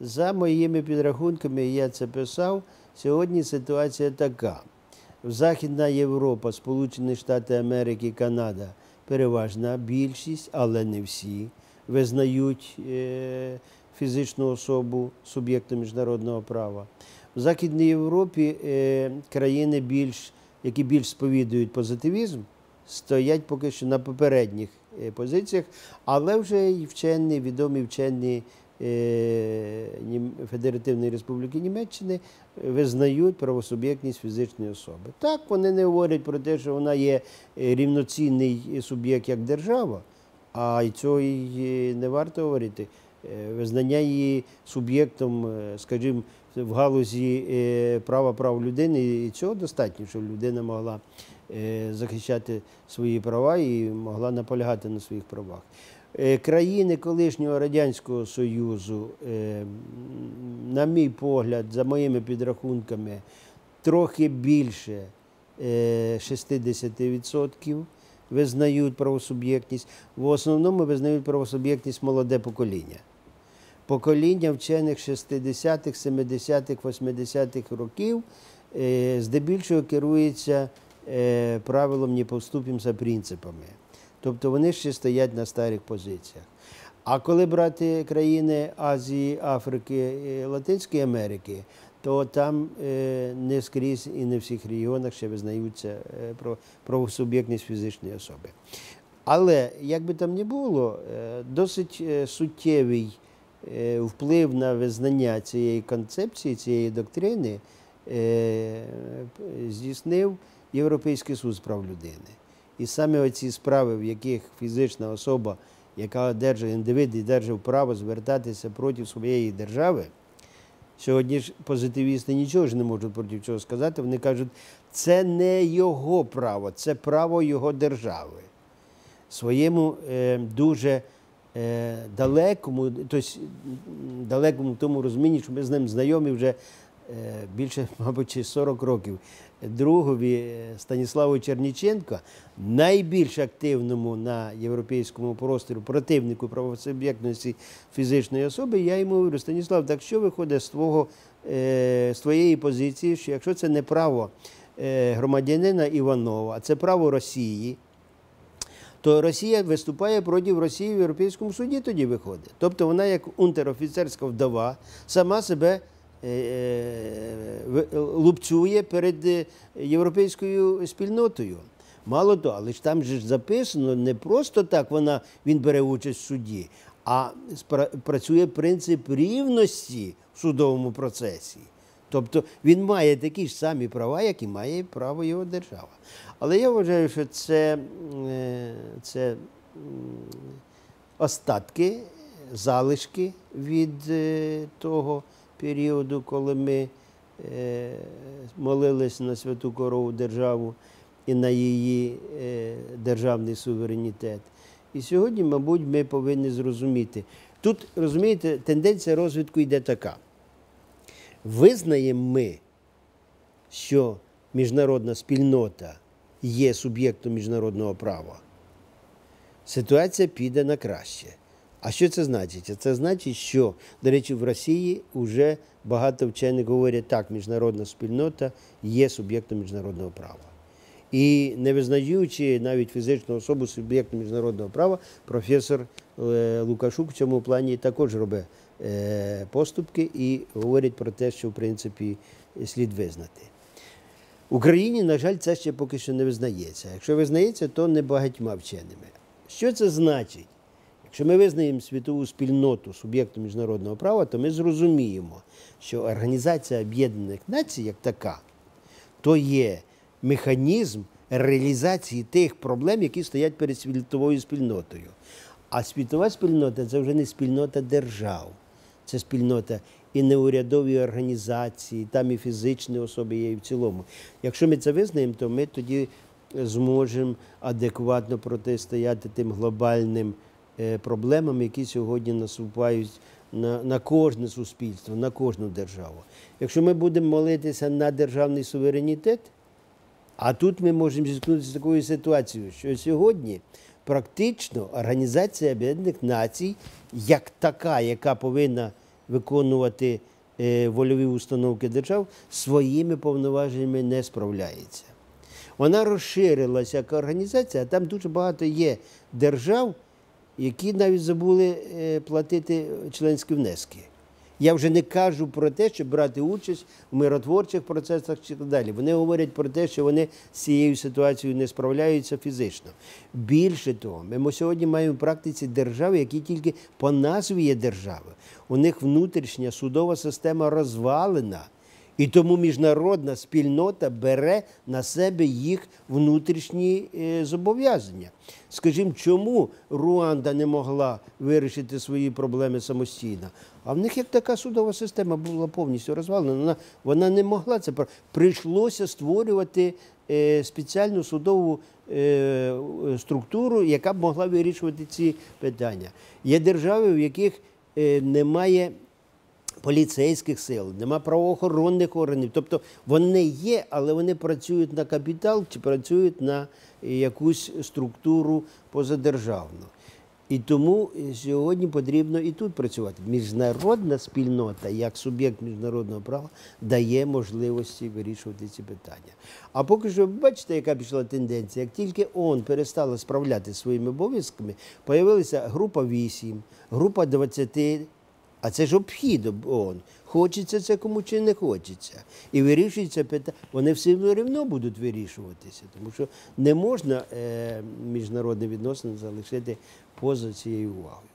За моїми підрахунками, я це писав, сьогодні ситуація така. Західна Європа, Сполучені Штати Америки, Канада переважна більшість, але не всі, визнають е, фізичну особу суб'єктом міжнародного права. В Західній Європі е, країни, більш, які більш сповідують позитивізм, стоять поки що на попередніх е, позиціях, але вже і вчені, відомі вчені Федеративної Республіки Німеччини визнають правосуб'єктність фізичної особи. Так, вони не говорять про те, що вона є е, рівноцінний суб'єкт як держава, а й цього й не варто говорити. Е, Визнання її суб'єктом, е, скажімо, в галузі е, права прав людини, і цього достатньо, щоб людина могла е, захищати свої права і могла наполягати на своїх правах. Е, Країни колишнього Радянського Союзу, е, на мій погляд, за моїми підрахунками, трохи більше е, 60% визнають правосуб'єктність. В основному визнають правосуб'єктність молоде покоління. Покоління вчених 60-х, 70-х, 80-х років е, здебільшого керується е, правилом не поступимося принципами. Тобто вони ще стоять на старих позиціях. А коли брати країни Азії, Африки, Латинської Америки, то там е, не скрізь і не в всіх регіонах ще визнаються е, про правосуб'єктність фізичної особи. Але як би там не було, е, досить е, суттєвий е, вплив на визнання цієї концепції, цієї доктрини е, здійснив Європейський суд з прав людини. І саме оці справи, в яких фізична особа, яка одержує індивид і держав право звертатися проти своєї держави, Сьогодні ж позитивісти нічого ж не можуть проти цього сказати. Вони кажуть, це не його право, це право його держави. Своєму е, дуже е, далекому, тобто далекому тому розумінні, що ми з ним знайомі вже більше, мабуть, 40 років. Другові е, Станіславу Черніченко, найбільш активному на європейському просторі противнику правосуб'єктності фізичної особи, я йому говорю, Станіслав, так що виходить з твого е, з твоєї позиції, що якщо це не право е, громадянина Іванова, а це право Росії, то Росія виступає проти Росії в Європейському суді тоді виходить. Тобто вона, як унтерофіцерська вдова, сама себе е, е, лупцює перед е, європейською спільнотою. Мало того, але ж там же ж записано не просто так вона, він бере участь в суді, а працює принцип рівності в судовому процесі. Тобто він має такі ж самі права, як і має право його держава. Але я вважаю, що це, е, це остатки, залишки від е, того періоду, коли ми е, молились на святу корову державу і на її е, державний суверенітет. І сьогодні, мабуть, ми повинні зрозуміти. Тут, розумієте, тенденція розвитку йде така. Визнаємо ми, що міжнародна спільнота є суб'єктом міжнародного права, ситуація піде на краще. А що це значить? Це значить, що, до речі, в Росії вже багато вчених говорять, так, міжнародна спільнота є суб'єктом міжнародного права. І не визнаючи навіть фізичну особу суб'єктом міжнародного права, професор е, Лукашук в цьому плані також робить е, поступки і говорить про те, що в принципі слід визнати. Україні, на жаль, це ще поки що не визнається. Якщо визнається, то не багатьма вченими. Що це значить? Якщо ми визнаємо світову спільноту суб'єктом міжнародного права, то ми зрозуміємо, що Організація Об'єднаних Націй як така, то є механізм реалізації тих проблем, які стоять перед світовою спільнотою. А світова спільнота це вже не спільнота держав, це спільнота і неурядові організації, там і фізичні особи є і в цілому. Якщо ми це визнаємо, то ми тоді зможемо адекватно протистояти тим глобальним проблемам, які сьогодні наступають на, на кожне суспільство, на кожну державу. Якщо ми будемо молитися на державний суверенітет, а тут ми можемо зіткнутися з такою ситуацією, що сьогодні практично Організація Об'єднаних Націй, як така, яка повинна виконувати е, вольові установки держав, своїми повноваженнями не справляється. Вона розширилася як організація, а там дуже багато є держав, які навіть забули е, платити членські внески. Я вже не кажу про те, щоб брати участь в миротворчих процесах чи так далі. Вони говорять про те, що вони з цією ситуацією не справляються фізично. Більше того, ми сьогодні маємо в практиці держави, які тільки по назві є держави. У них внутрішня судова система розвалена. І тому міжнародна спільнота бере на себе їх внутрішні е, зобов'язання. Скажімо, чому Руанда не могла вирішити свої проблеми самостійно? А в них як така судова система була повністю розвалена. Вона, вона не могла це прийшлося створювати е, спеціальну судову е, структуру, яка б могла вирішувати ці питання. Є держави, в яких немає поліцейських сил, нема правоохоронних органів. Тобто вони є, але вони працюють на капітал чи працюють на якусь структуру позадержавну. І тому сьогодні потрібно і тут працювати. Міжнародна спільнота, як суб'єкт міжнародного права, дає можливості вирішувати ці питання. А поки що, бачите, яка пішла тенденція. Як тільки ООН перестала справляти своїми обов'язками, появилася група 8, група 20, а це ж обхід ООН. Хочеться це кому чи не хочеться. І вирішується питання. Вони все одно будуть вирішуватися, тому що не можна е, міжнародні відносини залишити поза цією увагою.